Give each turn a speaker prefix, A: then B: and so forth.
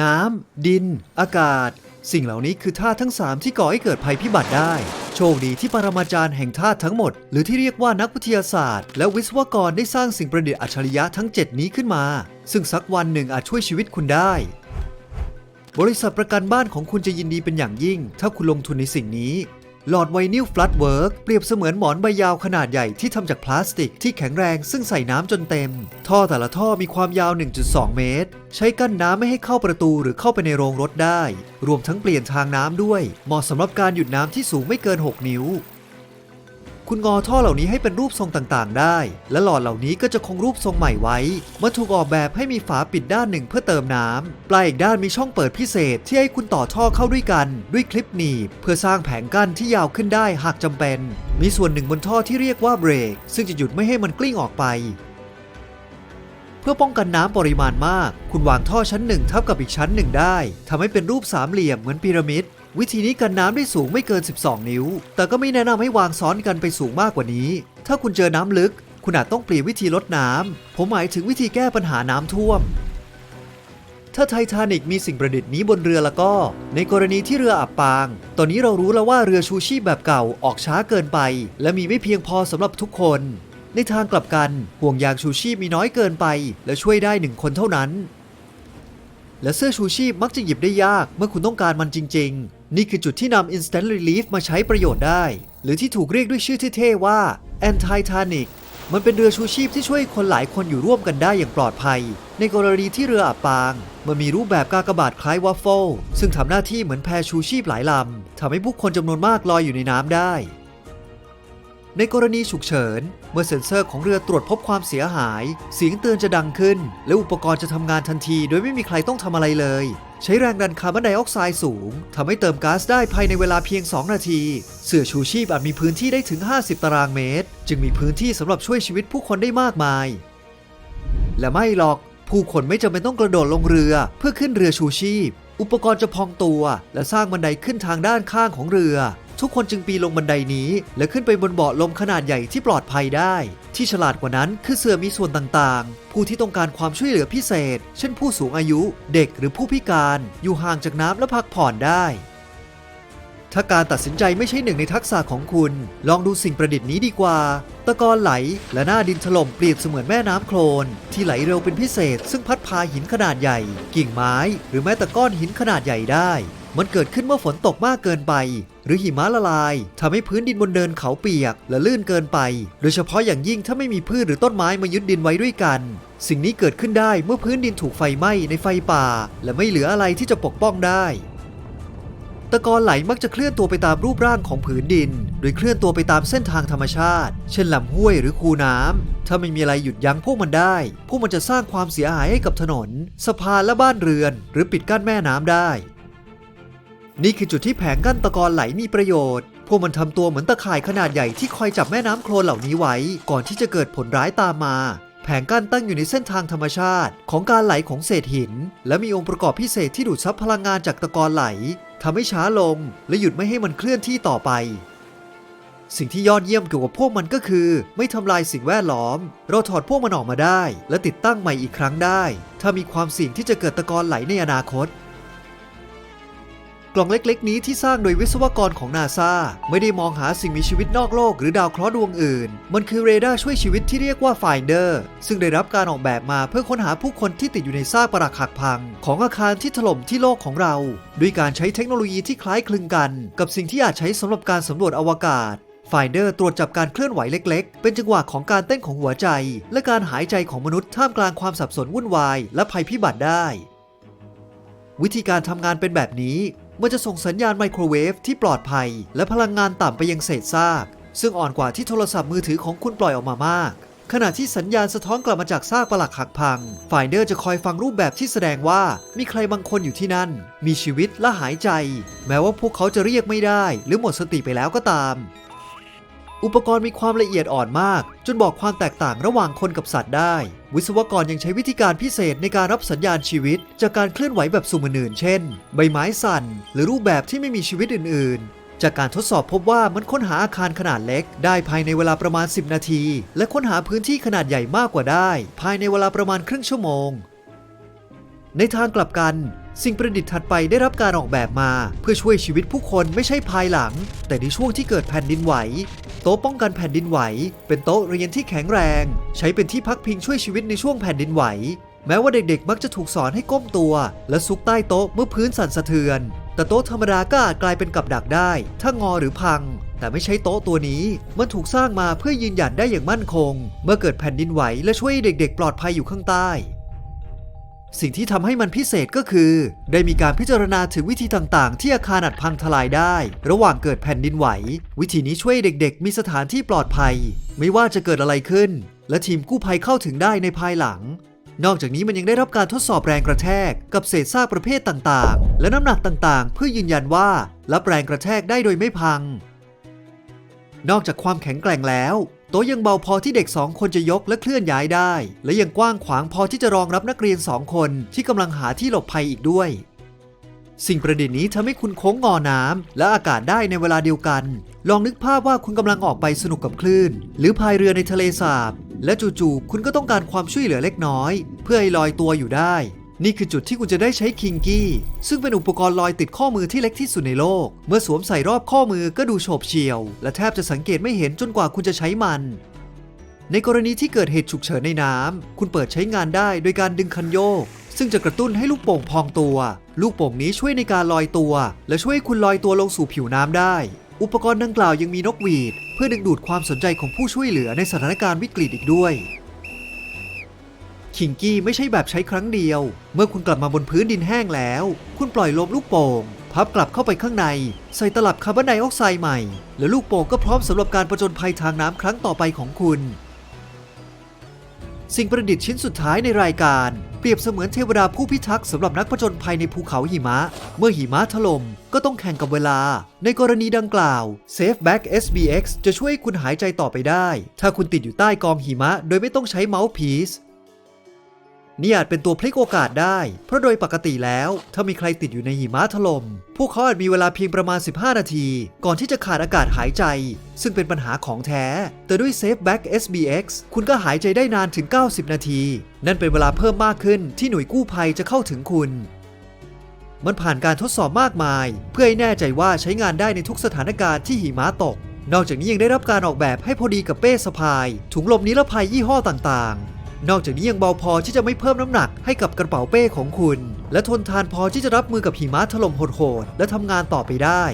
A: น้ำ ดิน อากาศ สิ่งเหล่านี้คือธาตุทั้ง 3 ที่ก่อให้เกิดภัยพิบัติได้ โชคดีที่ปรมาจารย์แห่งธาตุทั้งหมด หรือที่เรียกว่านักวิทยาศาสตร์ และวิศวกรได้สร้างสิ่งประดิษฐ์อัจฉริยะทั้ง 7 นี้ขึ้นมา ซึ่งสักวันหนึ่งอาจช่วยชีวิตคุณได้ บริษัทประกันบ้านของคุณจะยินดีเป็นอย่างยิ่ง ถ้าคุณลงทุนในสิ่งนี้ หลอดไวนิลฟลัดเวิร์กเปรียบเสมือนหมอนใบยาวขนาดใหญ่ที่ทำจากพลาสติกที่แข็งแรงซึ่งใส่น้ำจนเต็ม ท่อแต่ละท่อมีความยาว 1.2 เมตร ใช้กั้นน้ำไม่ให้เข้าประตูหรือเข้าไปในโรงรถได้ รวมทั้งเปลี่ยนทางน้ำด้วย เหมาะสำหรับการหยุดน้ำที่สูงไม่เกิน 6 นิ้ว คุณงอท่อเหล่านี้ให้เป็นรูปทรงต่างๆ ได้ และหลอดเหล่านี้ก็จะคงรูปทรงใหม่ไว้ เมันถูกออกแบบให้มีฝาปิดด้านหนึ่งเพื่อเติมน้ำปลายอีกด้านมีช่องเปิดพิเศษที่ให้คุณต่อท่อเข้าด้วยกัน ด้วยคลิปหนีบเพื่อสร้างแผงกั้นที่ยาวขึ้นได้หากจำเป็น มีส่วนหนึ่งบนท่อที่เรียกว่าเบรก ซึ่งจะหยุดไม่ให้มันกลิ้งออกไป เพื่อป้องกันน้ำปริมาณมาก คุณวางท่อชั้นหนึ่งทับกับอีกชั้นหนึ่งได้ทำให้เป็นรูปสามเหลี่ยมเหมือนพีระมิด วิธีนี้กันน้ำได้สูงไม่เกิน 12 นิ้ว แต่ก็ไม่แนะนำให้วางซ้อนกันไปสูงมากกว่านี้ ถ้าคุณเจอน้ำลึก คุณอาจต้องเปลี่ยนวิธีลดน้ำ ผมหมายถึงวิธีแก้ปัญหาน้ำท่วม ถ้าไททานิกมีสิ่งประดิษฐ์นี้บนเรือแล้วก็ ในกรณีที่เรืออับปาง ตอนนี้เรารู้แล้วว่าเรือชูชีพแบบเก่าออกช้าเกินไป และมีไม่เพียงพอสำหรับทุกคน ในทางกลับกันห่วงยางชูชีพมีน้อยเกินไป และช่วยได้หนึ่งคนเท่านั้นและเสื้อชูชีพมักจะหยิบได้ยากเมื่อคุณต้องการมันจริง ๆ นี่คือจุดที่นำ Instant Relief มาใช้ประโยชน์ได้ หรือที่ถูกเรียกด้วยชื่อเท่ๆว่า Anti-Titanic มันเป็นเรือชูชีพที่ช่วยคนหลายคนอยู่ร่วมกันได้อย่างปลอดภัย ในกรณีที่เรืออับปาง มันมีรูปแบบกากบาทคล้ายวัฟเฟิลซึ่งทำหน้าที่เหมือนแพชูชีพหลายลำทำให้ผู้คนจำนวนมากลอยอยู่ในน้ำได้ ในกรณีฉุกเฉิน เมื่อเซ็นเซอร์ของเรือตรวจพบความเสียหาย เสียงเตือนจะดังขึ้น และอุปกรณ์จะทำงานทันที โดยไม่มีใครต้องทำอะไรเลย ใช้แรงดันคาร์บอนไดออกไซด์สูงทำให้เติมก๊าซได้ภายในเวลาเพียง 2 นาที เสื้อชูชีพอาจมีพื้นที่ได้ถึง 50 ตารางเมตร จึงมีพื้นที่สำหรับช่วยชีวิตผู้คนได้มากมาย และไม่หรอกผู้คนไม่จำเป็นต้องกระโดดลงเรือเพื่อขึ้นเรือชูชีพ อุปกรณ์จะพองตัว และสร้างบันไดขึ้นทางด้านข้างของเรือ ทุกคนจึงปีนลงบันไดนี้ และขึ้นไปบนเบาะลมขนาดใหญ่ที่ปลอดภัยได้ ที่ฉลาดกว่านั้นคือเสือมีส่วนต่างๆ ผู้ที่ต้องการความช่วยเหลือพิเศษ เช่นผู้สูงอายุ เด็กหรือผู้พิการ อยู่ห่างจากน้ำและพักผ่อนได้ถ้าการตัดสินใจไม่ใช่หนึ่งในทักษะของคุณ ลองดูสิ่งประดิษฐ์นี้ดีกว่า ตะกอนไหล และหน้าดินถล่มเปรียบเสมือนแม่น้ำโคลน ที่ไหลเร็วเป็นพิเศษ ซึ่งพัดพาหินขนาดใหญ่ กิ่งไม้ หรือแม้แต่ก้อนหินขนาดใหญ่ได้ มันเกิดขึ้นเมื่อฝนตกมากเกินไป หรือหิมะละลายทำให้พื้นดินบนเดินเขาเปียก และลื่นเกินไป โดยเฉพาะอย่างยิ่งถ้าไม่มีพืชหรือต้นไม้มายึดดินไว้ด้วยกัน สิ่งนี้เกิดขึ้นได้เมื่อพื้นดินถูกไฟไหม้ในไฟป่า และไม่เหลืออะไรที่จะปกป้องได้ตะกอนไหลมักจะเคลื่อนตัวไปตามรูปร่างของผืนดิน โดยเคลื่อนตัวไปตามเส้นทางธรรมชาติ เช่นลำห้วยหรือคูน้ำถ้าไม่มีอะไรหยุดยั้งพวกมันได้ พวกมันจะสร้างความเสียหายให้กับถนน สะพานและบ้านเรือน หรือปิดกั้นแม่น้ำได้ นี่คือจุดที่แผงกั้นตะกอนไหลมีประโยชน์ พวกมันทำตัวเหมือนตะข่ายขนาดใหญ่ที่คอยจับแม่น้ำโคลนเหล่านี้ไว้ ก่อนที่จะเกิดผลร้ายตามมา แผงกั้นตั้งอยู่ในเส้นทางธรรมชาติ ของการไหลของเศษหิน และมีองค์ประกอบพิเศษที่ดูดซับพลังงานจากตะกอนไหลทำให้ช้าลง และหยุดไม่ให้มันเคลื่อนที่ต่อไป สิ่งที่ยอดเยี่ยมเกี่ยวกับพวกมันก็คือ ไม่ทำลายสิ่งแวดล้อม เราถอดพวกมันออกมาได้ และติดตั้งใหม่อีกครั้งได้ ถ้ามีความเสี่ยงที่จะเกิดตะกอนไหลในอนาคต กล่องเล็กๆ นี้ที่สร้างโดยวิศวกรของนาซาไม่ได้มองหาสิ่งมีชีวิตนอกโลกหรือดาวเคราะห์ดวงอื่น มันคือเรดาร์ช่วยชีวิตที่เรียกว่า Finder ซึ่งได้รับการออกแบบมาเพื่อค้นหาผู้คนที่ติดอยู่ในซากปรักหักพัง ของอาคารที่ถล่มที่โลกของเรา ด้วยการใช้เทคโนโลยีที่คล้ายคลึงกัน กับสิ่งที่อาจใช้สำหรับการสำรวจอวกาศ Finder ตรวจจับการเคลื่อนไหวเล็ก ๆ เป็นจังหวะของการเต้นของหัวใจ และการหายใจของมนุษย์ท่ามกลางความสับสนวุ่นวาย และภัยพิบัติได้ วิธีการทำงานเป็นแบบนี้ มันจะส่งสัญญาณไมโครเวฟที่ปลอดภัย และพลังงานต่ำไปยังเศษซาก ซึ่งอ่อนกว่าที่โทรศัพท์มือถือของคุณปล่อยออกมามาก ขณะที่สัญญาณสะท้อนกลับมาจากซากปลักหักพังไฟเดอร์จะคอยฟังรูปแบบที่แสดงว่ามีใครบางคนอยู่ที่นั่น มีชีวิตและหายใจ แม้ว่าพวกเขาจะเรียกไม่ได้ หรือหมดสติไปแล้วก็ตาม อุปกรณ์มีความละเอียดอ่อนมาก จนบอกความแตกต่างระหว่างคนกับสัตว์ได้ วิศวกรยังใช้วิธีการพิเศษในการรับสัญญาณชีวิต จากการเคลื่อนไหวแบบสุ่มอื่นเช่น ใบไม้สั่น หรือรูปแบบที่ไม่มีชีวิตอื่น ๆ จากการทดสอบพบว่ามันค้นหาอาคารขนาดเล็ก ได้ภายในเวลาประมาณ 10 นาที และค้นหาพื้นที่ขนาดใหญ่มากกว่าได้ ภายในเวลาประมาณครึ่งชั่วโมง ในทางกลับกัน สิ่งประดิษฐ์ถัดไปได้รับการออกแบบมา เพื่อช่วยชีวิตผู้คนไม่ใช่ภายหลัง แต่ในช่วงที่เกิดแผ่นดินไหว โต๊ะป้องกันแผ่นดินไหว เป็นโต๊ะเรียนที่แข็งแรง ใช้เป็นที่พักพิงช่วยชีวิตในช่วงแผ่นดินไหว แม้ว่าเด็กๆ มักจะถูกสอนให้ก้มตัว และซุกใต้โต๊ะเมื่อพื้นสั่นสะเทือน แต่โต๊ะธรรมดาก็อาจกลายเป็นกับดักได้ ถ้างอหรือพัง แต่ไม่ใช่โต๊ะตัวนี้ มันถูกสร้างมาเพื่อยืนหยัดได้อย่างมั่นคง เมื่อเกิดแผ่นดินไหวและช่วยเด็ก ๆ ปลอดภัยอยู่ข้างใต้ สิ่งที่ทำให้มันพิเศษก็คือ ได้มีการพิจารณาถึงวิธีต่างๆ ที่อาคารอาจพังทลายได้ ระหว่างเกิดแผ่นดินไหว วิธีนี้ช่วยเด็กๆ มีสถานที่ปลอดภัย ไม่ว่าจะเกิดอะไรขึ้น และทีมกู้ภัยเข้าถึงได้ในภายหลัง นอกจากนี้มันยังได้รับการทดสอบแรงกระแทก กับเศษซากประเภทต่างๆ และน้ำหนักต่างๆ เพื่อยืนยันว่ารับแรงกระแทกได้โดยไม่พัง นอกจากความแข็งแกร่งแล้ว โต๊ะยังเบาพอที่เด็กสองคนจะยกและเคลื่อนย้ายได้ และยังกว้างขวางพอที่จะรองรับนักเรียนสองคนที่กำลังหาที่หลบภัยอีกด้วย สิ่งประดิษฐ์นี้ทำให้คุณโค้งงอน้ำและอากาศได้ในเวลาเดียวกัน ลองนึกภาพว่าคุณกำลังออกไปสนุกกับคลื่น หรือพายเรือในทะเลสาบ และจู่ๆคุณก็ต้องการความช่วยเหลือเล็กน้อย เพื่อให้ลอยตัวอยู่ได้ นี่คือจุดที่คุณจะได้ใช้คิงกี้ ซึ่งเป็นอุปกรณ์ลอยติดข้อมือที่เล็กที่สุดในโลก เมื่อสวมใส่รอบข้อมือก็ดูโฉบเฉี่ยว และแทบจะสังเกตไม่เห็นจนกว่าคุณจะใช้มัน ในกรณีที่เกิดเหตุฉุกเฉินในน้ำคุณเปิดใช้งานได้โดยการดึงคันโยก ซึ่งจะกระตุ้นให้ลูกโป่งพองตัว ลูกโป่งนี้ช่วยในการลอยตัว และช่วยให้คุณลอยตัวลงสู่ผิวน้ำได้ อุปกรณ์ดังกล่าวยังมีนกหวีด เพื่อดึงดูดความสนใจของผู้ช่วยเหลือในสถานการณ์วิกฤตอีกด้วย คิงกี้ไม่ใช่แบบใช้ครั้งเดียว เมื่อคุณกลับมาบนพื้นดินแห้งแล้ว คุณปล่อยลมลูกโป่ง พับกลับเข้าไปข้างใน ใส่ตลับคาร์บอนไดออกไซด์ใหม่ และลูกโป่งก็พร้อมสำหรับการประจนภัยทางน้ำครั้งต่อไปของคุณ สิ่งประดิษฐ์ชิ้นสุดท้ายในรายการ เปรียบเสมือนเทวดาผู้พิทักษ์สำหรับนักผจญภัยในภูเขาหิมะ เมื่อหิมะถล่มก็ต้องแข่งกับเวลา ในกรณีดังกล่าว Safe Back SBX จะช่วยคุณหายใจต่อไปได้ ถ้าคุณติดอยู่ใต้กองหิมะ โดยไม่ต้องใช้เมาส์พีซ นี่อาจเป็นตัวพลิกโอกาสได้ เพราะโดยปกติแล้ว ถ้ามีใครติดอยู่ในหิมะถล่ม พวกเขาอาจมีเวลาเพียงประมาณ 15 นาที ก่อนที่จะขาดอากาศหายใจ ซึ่งเป็นปัญหาของแท้ แต่ด้วย Safe Back SBX คุณก็หายใจได้นานถึง 90 นาที นั่นเป็นเวลาเพิ่มมากขึ้นที่หน่วยกู้ภัยจะเข้าถึงคุณ มันผ่านการทดสอบมากมาย เพื่อให้แน่ใจว่าใช้งานได้ในทุกสถานการณ์ที่หิมะตก นอกจากนี้ยังได้รับการออกแบบให้พอดีกับเป้สะพาย ถุงลมนิรภัยยี่ห้อต่างๆ นอกจากนี้ยังเบาพอที่จะไม่เพิ่มน้ำหนักให้กับกระเป๋าเป้ของคุณ และทนทานพอที่จะรับมือกับหิมะถล่มโหดๆและทำงานต่อไปได้